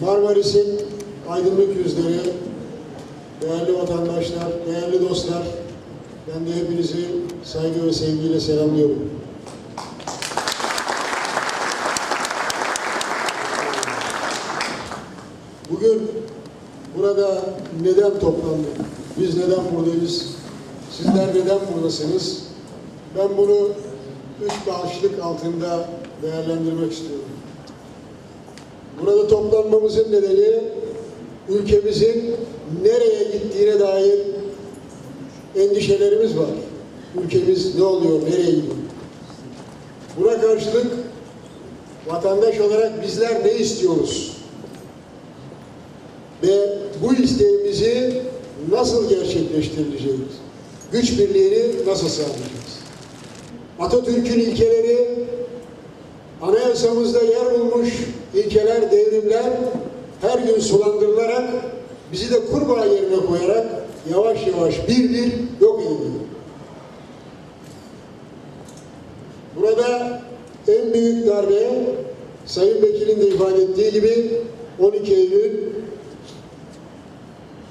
Marmaris'in aydınlık yüzleri, değerli vatandaşlar, değerli dostlar, ben de hepinizi saygı ve sevgiyle selamlıyorum. Bugün burada neden toplandık? Biz neden buradayız? Sizler neden buradasınız? Ben bunu üç başlık altında değerlendirmek istiyorum. Burada toplanmamızın nedeni ülkemizin nereye gittiğine dair endişelerimiz var. Ülkemiz ne oluyor, nereye gidiyor? Buna karşılık vatandaş olarak bizler ne istiyoruz? Ve bu isteğimizi nasıl gerçekleştireceğiz? Güç birliğini nasıl sağlayacağız? Atatürk'ün ilkeleri anayasamızda yer bulmuş ilkeler, devrimler her gün sulandırılarak bizi de kurbağa yerine koyarak yavaş yavaş bir bir yok ediliyor. Burada en büyük darbe Sayın Bekir'in de ifade ettiği gibi 12 Eylül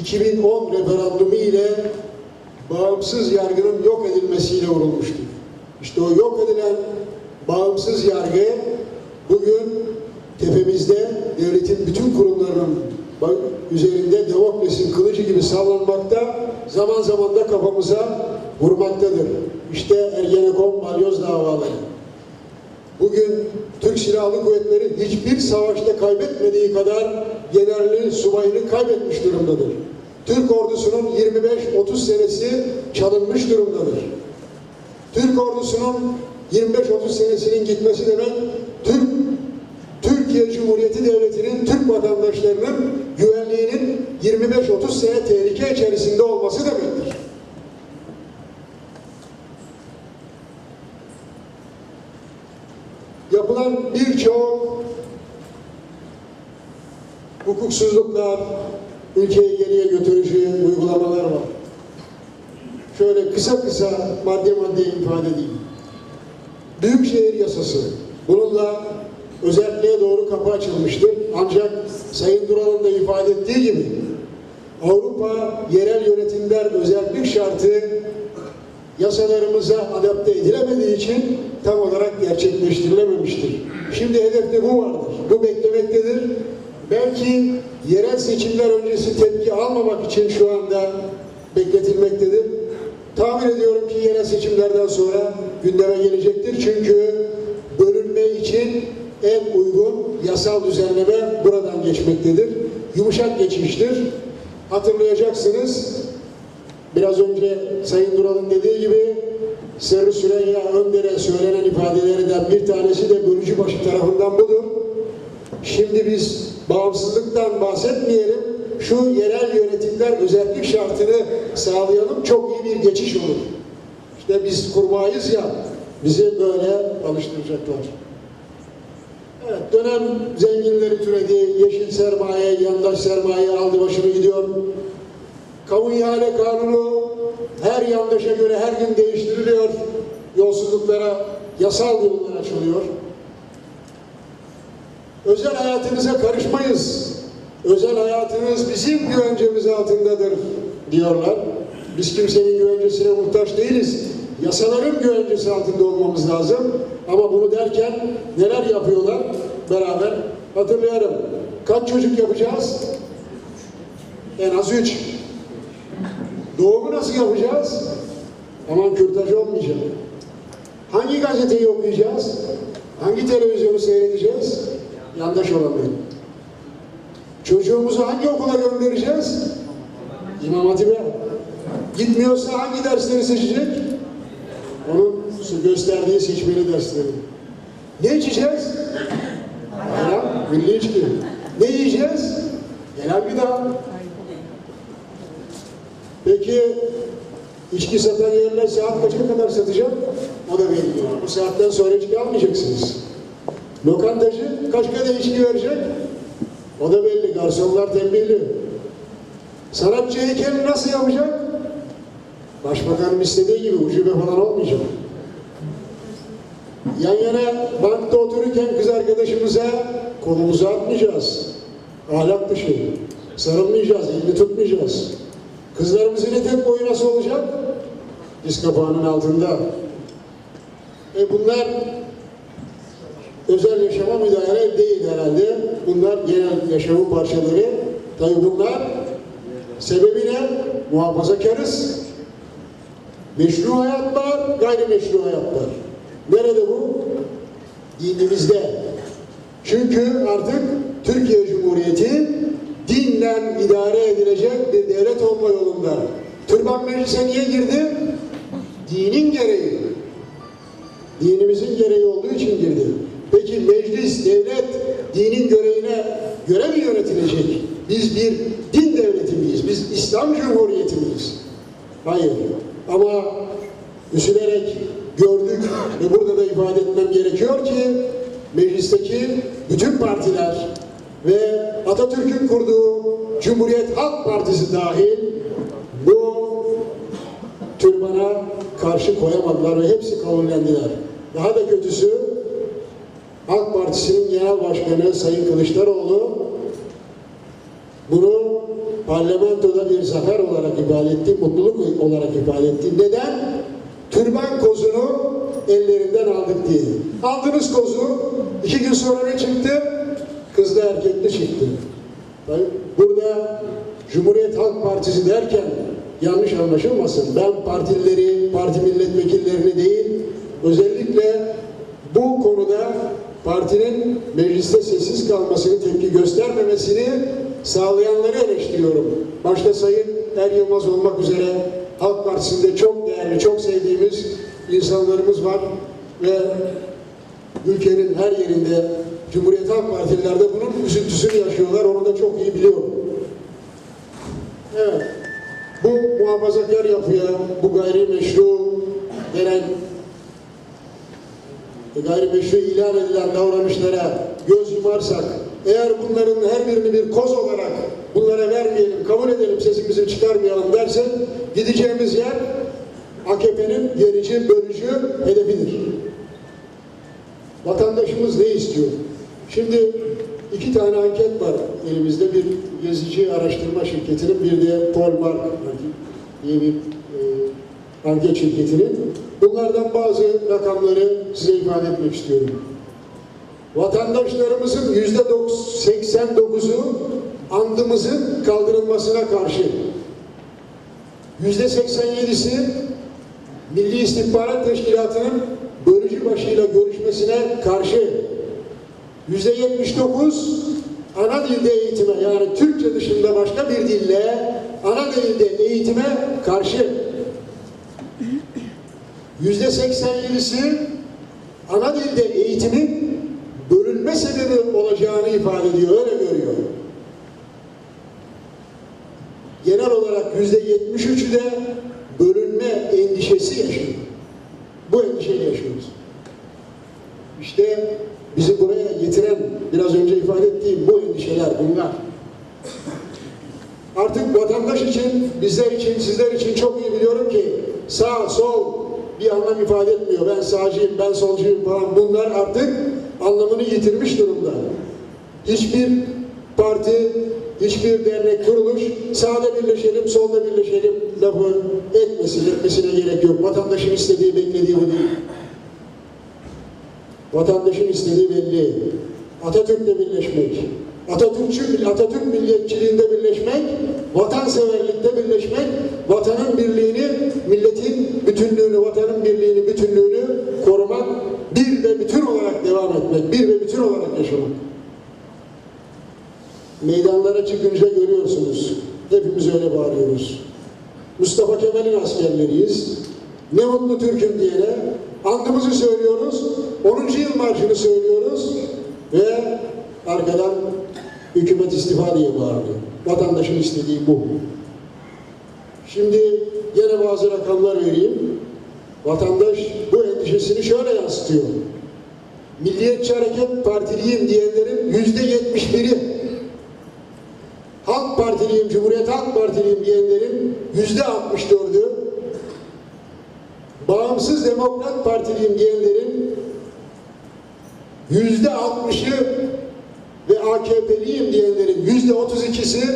2010 referandumu ile bağımsız yargının yok edilmesiyle vurulmuştur. İşte o yok edilen bağımsız yargı bugün tepemizde devletin bütün kurumlarının üzerinde demokrasinin kılıcı gibi sallanmakta, zaman zaman da kafamıza vurmaktadır. İşte Ergenekon balyoz davaları. Bugün Türk Silahlı Kuvvetleri hiçbir savaşta kaybetmediği kadar generalini, subayını kaybetmiş durumdadır. Türk ordusunun 25-30 senesi çalınmış durumdadır. Türk ordusunun 25-30 senesinin gitmesi demek Türk Türkiye Cumhuriyeti Devleti'nin Türk vatandaşlarının güvenliğinin 25-30 sene tehlike içerisinde olması demektir. Yapılan birçok hukuksuzluklar, ülkeyi geriye götürücü uygulamalar var. Şöyle kısa kısa madde madde ifade edeyim. Büyükşehir yasası. Bununla özelliğe doğru kapı açılmıştır. Ancak Sayın Dural'ın da ifade ettiği gibi Avrupa yerel yönetimler özellik şartı yasalarımıza adapte edilemediği için tam olarak gerçekleştirilememiştir. Şimdi hedefte bu vardır. Bu beklemektedir. Belki yerel seçimler öncesi tepki almamak için şu anda bekletilmektedir. Tahmin ediyorum ki yerel seçimlerden sonra gündeme gelecektir. Çünkü bölünme için en uygun yasal düzenleme buradan geçmektedir. Yumuşak geçmiştir. Hatırlayacaksınız Biraz önce Sayın Dural'ın dediği gibi Serri Süreyya Önder'e söylenen ifadelerden bir tanesi de Bölücübaşı tarafından budur. Şimdi biz bağımsızlıktan bahsetmeyelim, şu yerel yönetimler özellik şartını sağlayalım, çok iyi bir geçiş olur. İşte biz kurmayız ya, bizi böyle alıştıracaklar. Evet, dönem zenginleri türedi, yeşil sermaye, yandaş sermaye aldı başını gidiyor. Kamu ihale kanunu her yandaşa göre her gün değiştiriliyor. Yolsuzluklara yasal yollar açılıyor. Özel hayatınıza karışmayız. Özel hayatınız bizim güvencemiz altındadır diyorlar. Biz kimsenin güvencesine muhtaç değiliz. Yasaların güvencesi altında olmamız lazım. Ama bunu derken neler yapıyorlar? Beraber hatırlayalım. Kaç çocuk yapacağız? En az üç. Doğumu nasıl yapacağız? Aman kürtaj olmayacak. Hangi gazeteyi okuyacağız? Hangi televizyonu seyredeceğiz? Yandaş olamıyor. Çocuğumuzu hangi okula göndereceğiz? İmam Hatip'e. Gitmiyorsa hangi dersleri seçecek? Onun gösterdiği seçmeli dersleri. Ne içeceğiz? Ayran, milli içki. Ne yiyeceğiz? Genel gıda. Peki içki satan yerler saat kaça kadar satacak? O da belli. Bu saatten sonra içki almayacaksınız. Lokantacı kaç kadeh içki verecek? O da belli. Garsonlar tembihli. Sanatçı heykeli nasıl yapacak? Başbakanın istediği gibi ucube falan olmayacak. Yan yana bankta otururken kız arkadaşımıza kolumuzu atmayacağız. Ahlak dışı. Sarılmayacağız, elini tutmayacağız. Kızlarımızın etek boyu nasıl olacak? Diz kapağının altında. E bunlar özel yaşama müdahale değil herhalde. Bunlar genel yaşamın parçaları. Tabii bunlar sebebi ne? Muhafazakarız. Meşru hayat var, gayrimeşru hayat var. Nerede bu? Dinimizde. Çünkü artık Türkiye Cumhuriyeti dinle idare edilecek bir devlet olma yolunda. Türban Meclisi'ne niye girdi? Dinin gereği. Dinimizin gereği olduğu için girdi. Peki meclis, devlet dinin gereğine göre mi yönetilecek? Biz bir din devleti miyiz? Biz İslam Cumhuriyeti miyiz? Hayır. Ama üzülerek gördük ve burada da ifade etmem gerekiyor ki meclisteki bütün partiler ve Atatürk'ün kurduğu Cumhuriyet Halk Partisi dahil bu türbana karşı koyamadılar ve hepsi kabullendiler. Daha da kötüsü Halk Partisi'nin genel başkanı Sayın Kılıçdaroğlu bunu parlamentoda bir zafer olarak ifade etti, mutluluk olarak ifade etti. Neden? Türban kozunu ellerinden aldık diye. Aldınız kozu, iki gün sonra ne çıktı? Kızlı erkekli çıktı. Burada Cumhuriyet Halk Partisi derken yanlış anlaşılmasın. Ben partileri, parti milletvekillerini değil, özellikle bu konuda partinin mecliste sessiz kalmasını, tepki göstermemesini sağlayanları eleştiriyorum. Başta Sayın Er Yılmaz olmak üzere Halk Partisi'nde çok değerli, çok sevdiğimiz insanlarımız var ve ülkenin her yerinde Cumhuriyet Halk Partililer de bunun üzüntüsünü yaşıyorlar. Onu da çok iyi biliyorum. Evet. Bu muhafazakar yapıya, bu gayrimeşru denen gayrimeşru ilan edilen davranışlara göz yumarsak, eğer bunların her birini bir koz olarak bunlara vermeyelim, kabul edelim, sesimizi çıkarmayalım dersen gideceğimiz yer AKP'nin gerici, bölücü hedefidir. Vatandaşımız ne istiyor? Şimdi iki tane anket var elimizde. Bir gezici araştırma şirketinin, bir de Polmark diye bir e, anket şirketinin. Bunlardan bazı rakamları size ifade etmek istiyorum. Vatandaşlarımızın yüzde 89'u andımızın kaldırılmasına karşı. Yüzde 87'si Milli İstihbarat Teşkilatı'nın bölücü başıyla görüşmesine karşı. Yüzde 79 ana dilde eğitime yani Türkçe dışında başka bir dille ana dilde eğitime karşı. Yüzde 87'si ana dilde eğitimin sebebi olacağını ifade ediyor, öyle görüyor. Genel olarak yüzde 73'ü de bölünme endişesi yaşıyor. Bu endişeyle yaşıyoruz. İşte bizi buraya getiren, biraz önce ifade ettiğim bu endişeler bunlar. Artık vatandaş için, bizler için, sizler için çok iyi biliyorum ki sağ, sol bir anlam ifade etmiyor. Ben sağcıyım, ben solcuyum falan. Bunlar artık anlamını yitirmiş durumda. Hiçbir parti, hiçbir dernek, kuruluş sağda birleşelim, solda birleşelim lafı etmesin, etmesine gerek yok. Vatandaşın istediği, beklediği bu değil. Vatandaşın istediği belli. Atatürk'le birleşmek, Atatürkçü, Atatürk milliyetçiliğinde birleşmek, vatanseverlikte birleşmek, vatanın birliğini, milletin bütünlüğünü, vatanın birliğini, bütünlüğünü korumak, bir etmek, bir ve bütün olarak yaşamak. Meydanlara çıkınca görüyorsunuz. Hepimiz öyle bağırıyoruz. Mustafa Kemal'in askerleriyiz. Ne mutlu Türk'üm diyene andımızı söylüyoruz. 10. yıl marşını söylüyoruz ve arkadan hükümet istifa diye bağırıyor. Vatandaşın istediği bu. Şimdi yine bazı rakamlar vereyim. Vatandaş bu endişesini şöyle yansıtıyor. Milliyetçi Hareket Partiliyim diyenlerin yüzde yetmiş biri Halk Partiliyim, Cumhuriyet Halk Partiliyim diyenlerin yüzde altmış dördü Bağımsız Demokrat Partiliyim diyenlerin yüzde altmışı ve AKP'liyim diyenlerin yüzde yüzde 32'si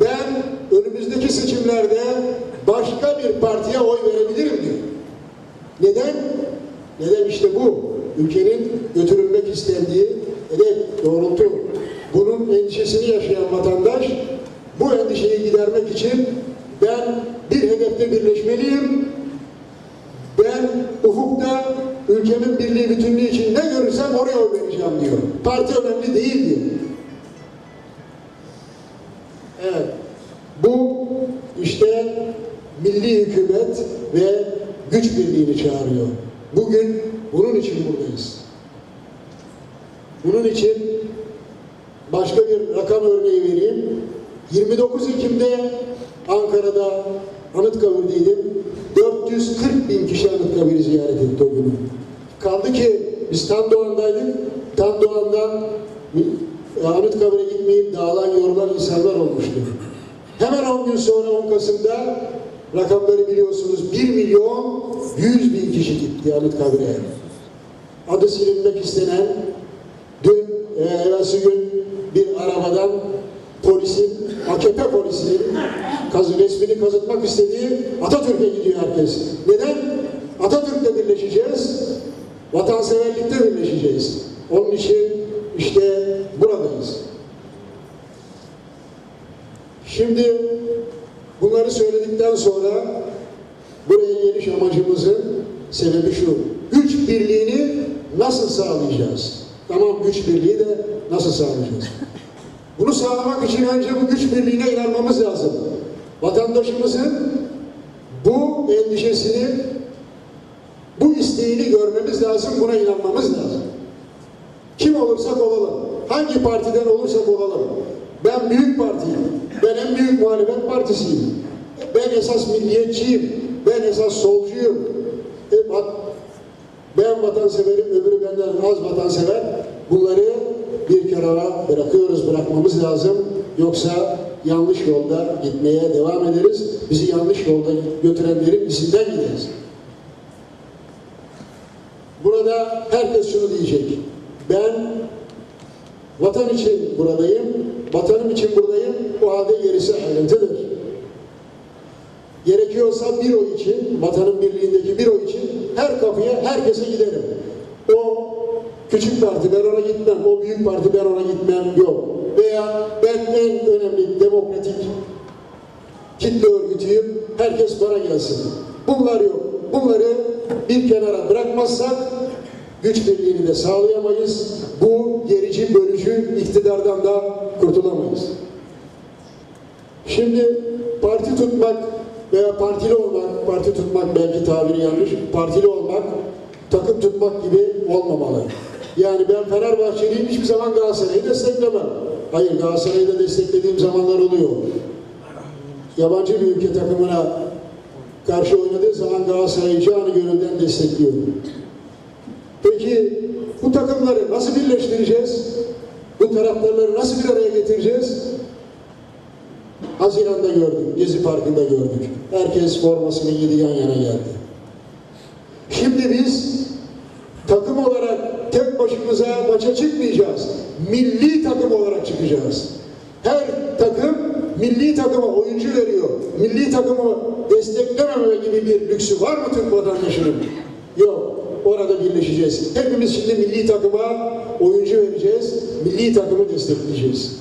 ben önümüzdeki seçimlerde başka bir partiye oy verebilirim diyor. Neden? Neden işte bu? Ülkenin götürülmek istendiği hedef, doğrultu. Bunun endişesini yaşayan vatandaş bu endişeyi gidermek için ben bir hedefte birleşmeliyim. Ben ufukta ülkemin birliği bütünlüğü için ne görürsem oraya oy vereceğim diyor. Parti önemli değil diyor. Evet. Bu işte milli hükümet ve güç birliğini çağırıyor. Bugün bunun için buradayız. Bunun için başka bir rakam örneği vereyim. 29 Ekim'de Ankara'da Anıtkabir'deydim. 440 bin kişi Anıtkabir'i ziyaret etti o günü. Kaldı ki biz Tandoğan'daydık. Tandoğan'dan e, Anıtkabir'e gitmeyip dağılan yorulan insanlar olmuştu. Hemen 10 gün sonra 10 Kasım'da rakamları biliyorsunuz 1 milyon 100 bin kişi gitti Anıtkabir'e. Adı silinmek istenen dün e, evvelsi gün bir arabadan polisin, AKP polisinin kazı resmini kazıtmak istediği Atatürk'e gidiyor herkes. Neden? Atatürk'le birleşeceğiz, vatanseverlikte birleşeceğiz. Onun için işte buradayız. Şimdi bunları söyledikten sonra buraya geliş amacımızın sebebi şu. Güç birliğini nasıl sağlayacağız? Tamam güç birliği de nasıl sağlayacağız? Bunu sağlamak için önce bu güç birliğine inanmamız lazım. Vatandaşımızın bu endişesini, bu isteğini görmemiz lazım, buna inanmamız lazım. Kim olursak olalım, hangi partiden olursak olalım. Ben büyük partiyim, ben en büyük muhalefet partisiyim. Ben esas milliyetçiyim, ben esas solcuyum. E, vat- ben vatanseverim, öbürü benden az vatansever. Bunları bir kenara bırakıyoruz, bırakmamız lazım. Yoksa yanlış yolda gitmeye devam ederiz. Bizi yanlış yolda götürenlerin izinden gideriz. Burada herkes şunu diyecek. Ben vatan için buradayım, vatanım için buradayım. Bu halde gerisi ayrıntıdır. Gerekiyorsa bir oy için, vatanın birliğindeki bir oy için her kapıya, herkese giderim. O küçük parti ben ona gitmem, o büyük parti ben ona gitmem yok. Veya ben en önemli demokratik kitle örgütüyüm, herkes bana gelsin. Bunlar yok. Bunları bir kenara bırakmazsak güç birliğini de sağlayamayız. Bu gerici, bölücü iktidardan da kurtulamayız. Şimdi parti tutmak veya partili olmak, parti tutmak belki tabiri yanlış, partili olmak, takım tutmak gibi olmamalı. Yani ben Fenerbahçeliyim hiçbir zaman Galatasaray'ı desteklemem. Hayır Galatasaray'ı da desteklediğim zamanlar oluyor. Yabancı bir ülke takımına karşı oynadığı zaman Galatasaray'ı canı gönülden destekliyorum. Peki bu takımları nasıl birleştireceğiz? Bu taraftarları nasıl bir araya getireceğiz? Haziran'da gördük, Gezi Parkı'nda gördük. Herkes formasını giydi yan yana geldi. Şimdi biz takım olarak tek başımıza maça çıkmayacağız. Milli takım olarak çıkacağız. Her takım milli takıma oyuncu veriyor. Milli takımı desteklememe gibi bir lüksü var mı Türk vatandaşının? Yok. Orada birleşeceğiz. Hepimiz şimdi milli takıma oyuncu vereceğiz. Milli takımı destekleyeceğiz.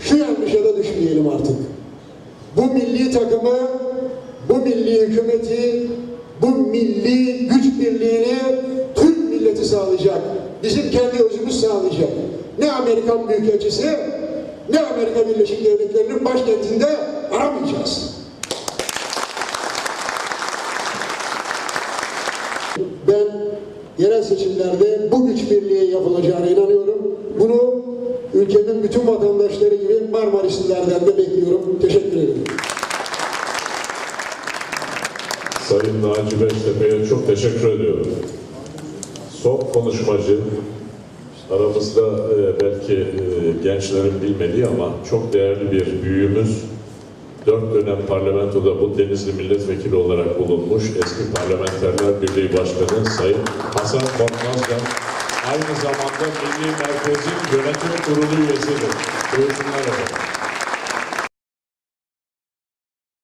Şu yanlışa da düşmeyelim artık. Bu milli takımı, bu milli hükümeti, bu milli güç birliğini Türk milleti sağlayacak. Bizim kendi özümüz sağlayacak. Ne Amerikan Büyükelçisi, ne Amerika Birleşik Devletleri'nin başkentinde aramayacağız. Ben yerel seçimlerde bu güç birliği yapılacağına inanıyorum. Bunu ülkenin bütün vatandaşları gibi Marmarislilerden de bekliyorum. Teşekkür ederim. Sayın Naci Beştepe'ye çok teşekkür ediyorum. Son konuşmacı, aramızda e, belki e, gençlerin bilmediği ama çok değerli bir büyüğümüz, dört dönem parlamentoda bu Denizli milletvekili olarak bulunmuş eski Parlamenterler Birliği Başkanı Sayın Hasan Korkmaz'la Aynı zamanda Milli Merkez'in yönetim kurulu üyesidir. Buyursunlar efendim.